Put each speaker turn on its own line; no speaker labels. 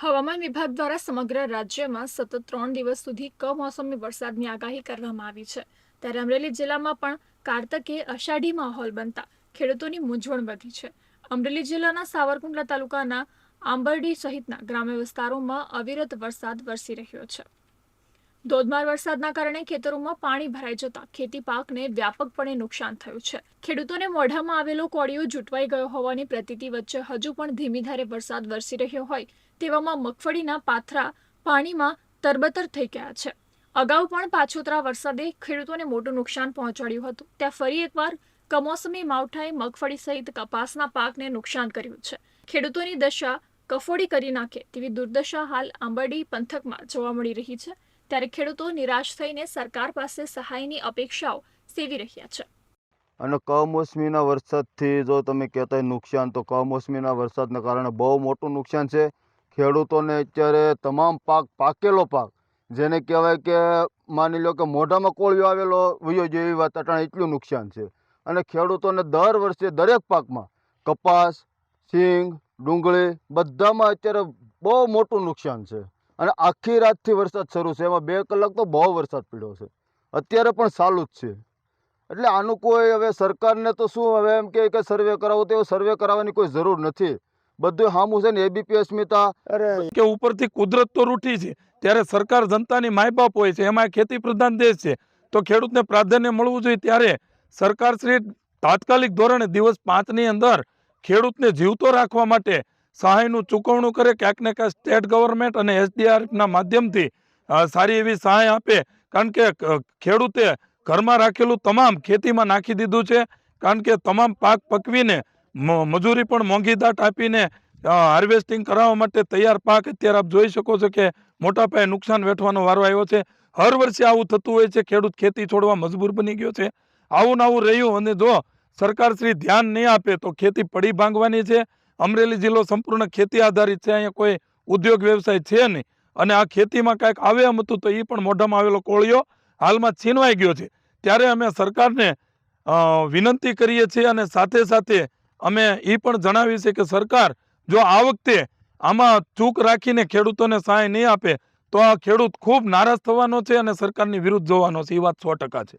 હવામાન વિભાગ દ્વારા સમગ્ર રાજ્યમાં સતત ત્રણ દિવસ સુધી કમોસમી વરસાદની આગાહી કરવામાં આવી છે. ત્યારે અમરેલી જિલ્લામાં પણ કારતકે અષાઢી માહોલ બનતા ખેડૂતોની મૂંઝવણ વધી છે. અમરેલી જિલ્લાના સાવરકુંડલા તાલુકાના આંબરડી સહિતના ગ્રામ્ય વિસ્તારોમાં અવિરત વરસાદ વરસી રહ્યો છે. ધોધમાર વરસાદના કારણે ખેતરોમાં પાણી ભરાઈ જતા ખેતી પાકને વ્યાપકપણે નુકસાન થયું છે. ખેડૂતોને મોઢામાં આવેલો કોળિયો જૂટવાઈ ગયો હોવાની પ્રતીતિ વચ્ચે હજુ પણ ધીમી ધારે વરસાદ વરસી રહ્યો હોય તેવામાં મગફળીના પાથરા પાણીમાં તરબતર થઈ ગયા છે. અગાઉ પણ પાછોતરા વરસાદે ખેડૂતોને મોટું નુકસાન પહોંચાડ્યું હતું. ત્યાં ફરી એકવાર કમોસમી માવઠાએ મગફળી સહિત કપાસના પાકને નુકસાન કર્યું છે. ખેડૂતોની દશા કફોડી કરી નાખે તેવી દુર્દશા હાલ આંબરડી પંથકમાં જોવા મળી રહી છે. ત્યારે ખેડૂતો નિરાશ થઈને સરકાર પાસે સહાયની અપેક્ષાઓ સેવી રહ્યા છે.
અને કમોસમીના વરસાદથી જો તમે કહેતા નુકસાન, તો કમોસમીના વરસાદના કારણે બહુ મોટું નુકસાન છે. ખેડૂતોને અત્યારે તમામ પાક પાકેલો પાક, જેને કહેવાય કે માની લો કે મોઢામાં કોળિયો આવેલો વયો જેવી વાત અટાણે એટલું નુકસાન છે. અને ખેડૂતોને દર વર્ષે દરેક પાકમાં કપાસ, સિંગ, ડુંગળી બધામાં અત્યારે બહુ મોટું નુકસાન છે. અને આખી રાતથી વરસાદ શરૂ છે. એમાં બે કલાક તો બહુ વરસાદ પડ્યો છે. અત્યારે પણ ચાલુ જ છે. એટલે આનું કોઈ હવે સરકારને તો શું હવે એમ કહે કે સર્વે કરાવો તો સર્વે કરાવવાની કોઈ જરૂર નથી. બધું હામું છે ને એબીપી અસ્મિતા. અરે.
કે ઉપરથી કુદરત તો રૂઠી છે. ત્યારે સરકાર જનતાની માય બાપ હોય છે. એમાં ખેતી પ્રધાન દેશ છે. તો ખેડૂતને પ્રાધાન્ય મળવું જોઈએ ત્યારે સરકારશ્રી તાત્કાલિક ધોરણે દિવસ પાંચની અંદર ખેડૂતને જીવતો રાખવા માટે સહાયનું ચૂકવણું કરે, ક્યાંક ને ક્યાંક સ્ટેટ ગવર્મેન્ટ અને એસડીઆરએફના માધ્યમથી સારી એવી સહાય આપે. કારણ કે ખેડૂતે ઘરમાં રાખેલું તમામ ખેતીમાં નાખી દીધું છે. કારણ કે, તમામ પાક પકવીને મજૂરી પણ મોંઘી દાટ આપીને હાર્વેસ્ટિંગ કરાવવા માટે તૈયાર પાક અત્યારે આપ જોઈ શકો છો કે મોટા પાયે નુકસાન વેઠવાનો વારો આવ્યો છે. હર વર્ષે આવું થતું હોય છે, ખેડૂત ખેતી છોડવા મજબૂર બની ગયો છે. આવું ને આવું રહ્યું અને જો સરકાર શ્રી ધ્યાન નહીં આપે તો ખેતી પડી ભાંગવાની છે. અમરેલી જિલ્લો સંપૂર્ણ ખેતી આધારિત છે. અહીંયા કોઈ ઉદ્યોગ વ્યવસાય છે નહીં. અને આ ખેતીમાં કાંઈક આવે એમ હતું તો એ પણ મોઢામાં આવેલો કોળિયો હાલમાં છીનવાઈ ગયો છે. ત્યારે અમે સરકારને વિનંતી કરીએ છીએ અને સાથે સાથે અમે એ પણ જણાવીએ છીએ કે સરકાર જો આ વખતે આમાં ચૂક રાખીને ખેડૂતોને સહાય નહીં આપે તો આ ખેડૂત ખૂબ નારાજ થવાનો છે અને સરકારની વિરુદ્ધ જોવાનો છે. એ વાત સો ટકા છે.